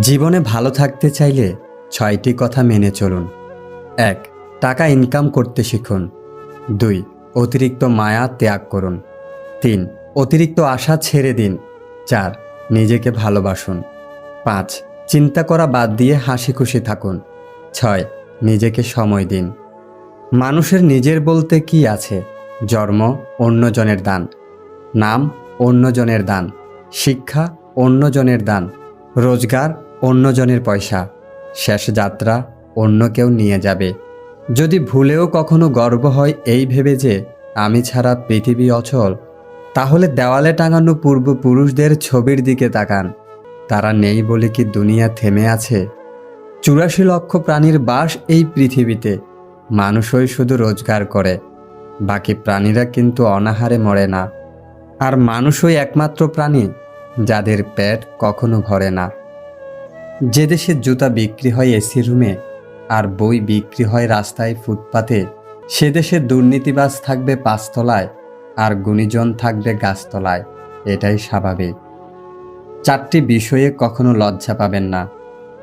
জীবনে ভালো থাকতে চাইলে ছয়টি কথা মেনে চলুন। এক, টাকা ইনকাম করতে শিখুন। দুই, অতিরিক্ত মায়া ত্যাগ করুন। তিন, অতিরিক্ত আশা ছেড়ে দিন। চার, নিজেকে ভালোবাসুন। পাঁচ, চিন্তা করা বাদ দিয়ে হাসি খুশি থাকুন। ছয়, নিজেকে সময় দিন। মানুষের নিজের বলতে কি আছে? জন্ম অন্যজনের দান। নাম অন্যজনের দান। শিক্ষা অন্যজনের দান। রোজগার অন্যজনের পয়সা, শেষ যাত্রা অন্য কেউ নিয়ে যাবে। যদি ভুলেও কখনো গর্ব হয় এই ভেবে যে, আমি ছাড়া পৃথিবী অচল, তাহলে দেওয়ালে টাঙানো পূর্বপুরুষদের ছবির দিকে তাকান। তারা নেই বলে কি দুনিয়া থেমে আছে? চুরাশি লক্ষ প্রাণীর বাস এই পৃথিবীতে, মানুষই শুধু রোজগার করে, বাকি প্রাণীরা কিন্তু অনাহারে মরে না। আর মানুষই একমাত্র প্রাণী যাদের পেট কখনো ভরে না। যে দেশে জুতা বিক্রি হয় এসি রুমে আর বই বিক্রি হয় রাস্তায় ফুটপাতে, সে দেশে দুর্নীতিবাজ থাকবে পাঁচতলায় আর গুণীজন থাকবে গাছতলায়। এটাই স্বাভাবিক। চারটি বিষয়ে কখনো লজ্জা পাবেন না।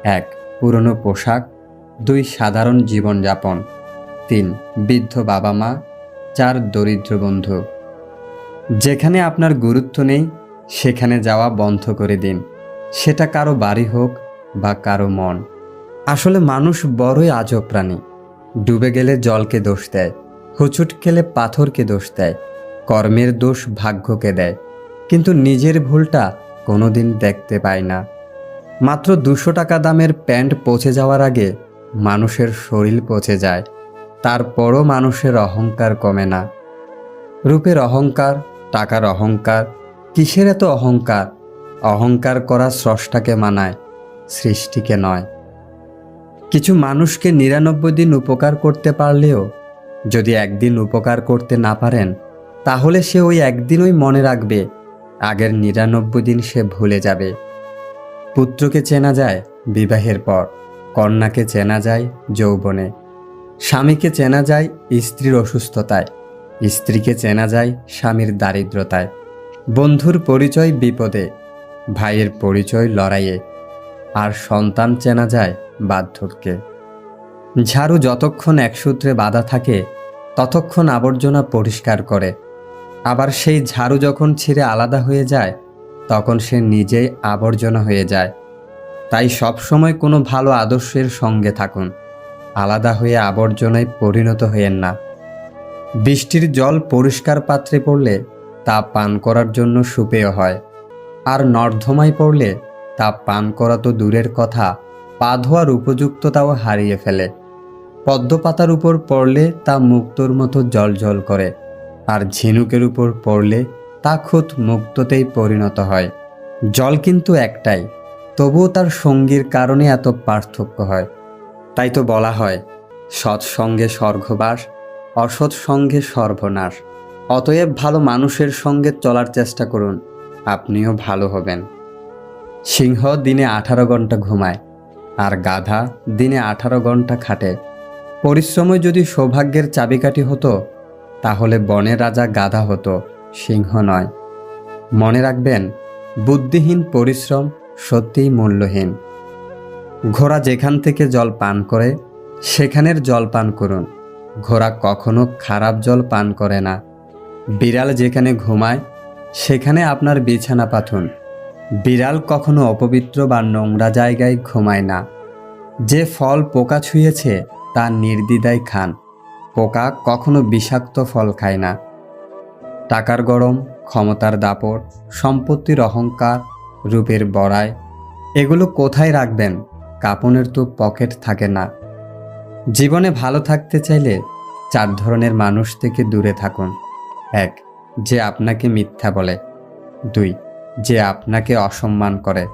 এক, পুরনো পোশাক। দুই, সাধারণ জীবনযাপন। তিন, বৃদ্ধ বাবা মা চার, দরিদ্র বন্ধু। যেখানে আপনার গুরুত্ব নেই সেখানে যাওয়া বন্ধ করে দিন। সেটা কারও বাড়ি হোক বা কারও মন। আসলে মানুষ বড়ই আজব প্রাণী। ডুবে গেলে জলকে দোষ দেয়, হুচুট খেলে পাথরকে দোষ দেয়, কর্মের দোষ ভাগ্যকে দেয়। কিন্তু নিজের ভুলটা কোনোদিন দেখতে পায় না। মাত্র দুশো টাকা দামের প্যান্ট পচে যাওয়ার আগে মানুষের শরীর পচে যায়, তারপরও মানুষের অহংকার কমে না। রূপের অহংকার, টাকার অহংকার কিসের এত অহংকার? অহংকার করা স্রষ্টাকে মানায়, সৃষ্টিকে নয়। কিছু মানুষকে নিরানব্বই দিন উপকার করতে পারলেও, যদি একদিন উপকার করতে না পারেন, তাহলে সে ওই একদিনই মনে রাখবে, আগের নিরানব্বই দিন সে ভুলে যাবে। পুত্রকে চেনা যায় বিবাহের পর, কন্যাকে চেনা যায় যৌবনে, স্বামীকে চেনা যায় স্ত্রীর অসুস্থতায়, স্ত্রীকে চেনা যায় স্বামীর দারিদ্রতায়। বন্ধুর পরিচয় বিপদে, ভাইয়ের পরিচয় লড়াইয়ে, আর সন্তান চেনা যায় বার্ধক্যে। ঝাড়ু যতক্ষণ এক সূত্রে বাঁধা থাকে, ততক্ষণ আবর্জনা পরিষ্কার করে। আবার সেই ঝাড়ু যখন ছিঁড়ে আলাদা হয়ে যায়, তখন সে নিজেই আবর্জনা হয়ে যায়। তাই সবসময় কোনো ভালো আদর্শের সঙ্গে থাকুন। আলাদা হয়ে আবর্জনায় পরিণত হয়েন না। বৃষ্টির জল পরিষ্কার পাত্রে পড়লে তা পান করার জন্য সুপেয় হয়। আর নর্ধমায় পড়লে তা পান করা তো দূরের কথা, পা ধোয়ার উপযুক্ততাও হারিয়ে ফেলে। পদ্মপাতার উপর পড়লে তা মুক্তোর মতো জল জল করে, আর ঝিনুকের উপর পড়লে তা খুদ মুক্ততেই পরিণত হয়। জল কিন্তু একটাই, তবুও তার সঙ্গীর কারণে এত পার্থক্য হয়। তাই তো বলা হয়, সৎসঙ্গে স্বর্গবাস অসৎ সঙ্গে সর্বনাশ। অতএব ভালো মানুষের সঙ্গে চলার চেষ্টা করুন। আপনিও ভালো হবেন। সিংহ দিনে আঠারো ঘণ্টা ঘুমায়, আর গাধা দিনে আঠারো ঘণ্টা খাটে। পরিশ্রমই যদি সৌভাগ্যের চাবিকাঠি হতো, তাহলে বনের রাজা গাধা হতো, সিংহ নয়। মনে রাখবেন, বুদ্ধিহীন পরিশ্রম সত্যিই মূল্যহীন। ঘোড়া যেখান থেকে জল পান করে, সেখানের জল পান করুন। ঘোড়া কখনো খারাপ জল পান করে না। বিড়াল যেখানে ঘুমায়, সেখানে আপনার বিছানা পাথুন বিড়াল কখনো অপবিত্র বা নোংরা জায়গায় ঘুমায় না। যে ফল পোকা ছুঁয়েছে, তা নির্দ্বিধায় খান। পোকা কখনো বিষাক্ত ফল খায় না। টাকার গরম, ক্ষমতার দাপট, সম্পত্তির অহংকার, রূপের বড়ায় এগুলো কোথায় রাখবেন? কাপনের তো পকেট থাকে না। জীবনে ভালো থাকতে চাইলে চার ধরনের মানুষ থেকে দূরে থাকুন। এক, যে আপনাকে মিথ্যা বলে। দুই, যে আপনাকে অসম্মান করে।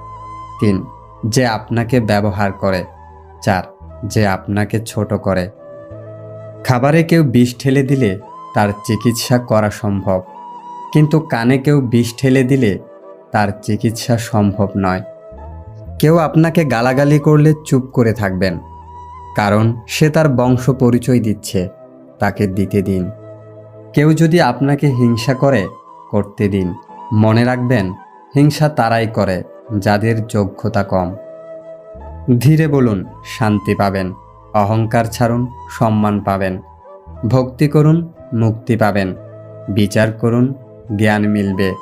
তিন, যে আপনাকে ব্যবহার করে। চার, যে আপনাকে ছোট করে। খাবারে কেউ বিষ ঠেলে দিলে তার চিকিৎসা করা সম্ভব। কিন্তু কানে কেউ বিষ ঠেলে দিলে তার চিকিৎসা সম্ভব নয়। কেউ আপনাকে গালাগালি করলে চুপ করে থাকবেন। কারণ সে তার বংশ পরিচয় দিচ্ছে, তাকে দিতে দিন। কেউ যদি আপনাকে হিংসা করে, করতে দিন। মনে রাখবেন, হিংসা তারাই করে, যাদের যোগ্যতা কম। ধীরে বলুন, শান্তি পাবেন। অহংকার ছাড়ুন, সম্মান পাবেন। ভক্তি করুন, মুক্তি পাবেন। বিচার করুন, জ্ঞান মিলবে।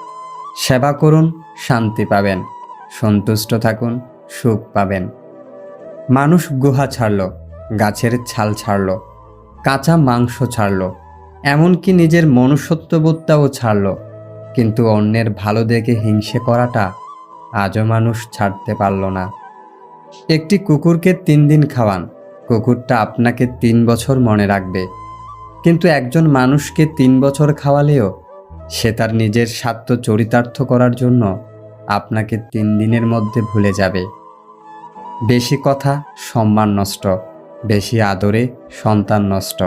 সেবা করুন, শান্তি পাবেন। সন্তুষ্ট থাকুন, সুখ পাবেন। মানুষ গুহা ছাড়ল, গাছের ছাল ছাড়ল, কাঁচা মাংস ছাড়ল। এমনকি নিজের মনুষ্যত্ববোধটাও ছাড়ল, কিন্তু অন্যের ভালো দেখে হিংসে করাটা আজও মানুষ ছাড়তে পারল না। একটি কুকুরকে তিন দিন খাওয়ান, কুকুরটা আপনাকে তিন বছর মনে রাখবে। কিন্তু একজন মানুষকে তিন বছর খাওয়ালেও সে তার নিজের স্বার্থ চরিতার্থ করার জন্য আপনাকে তিন দিনের মধ্যে ভুলে যাবে। বেশি কথা সম্মান নষ্ট, বেশি আদরে সন্তান নষ্ট।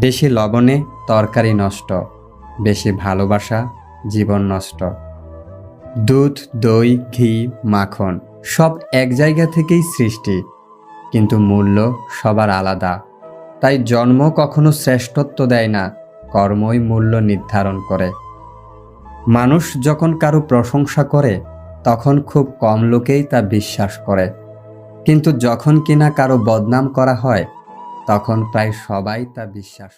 বেশি লবণে তরকারি নষ্ট, বেশি ভালোবাসা জীবন নষ্ট। দুধ, দই, ঘি, মাখন সব এক জায়গা থেকেই সৃষ্টি, কিন্তু মূল্য সবার আলাদা। তাই জন্ম কখনো শ্রেষ্ঠত্ব দেয় না, কর্মই মূল্য নির্ধারণ করে। মানুষ যখন কারও প্রশংসা করে, তখন খুব কম লোকেই তা বিশ্বাস করে। কিন্তু যখন কিনা কারও বদনাম করা হয় তখন প্রায় সবাই তা বিশ্বাস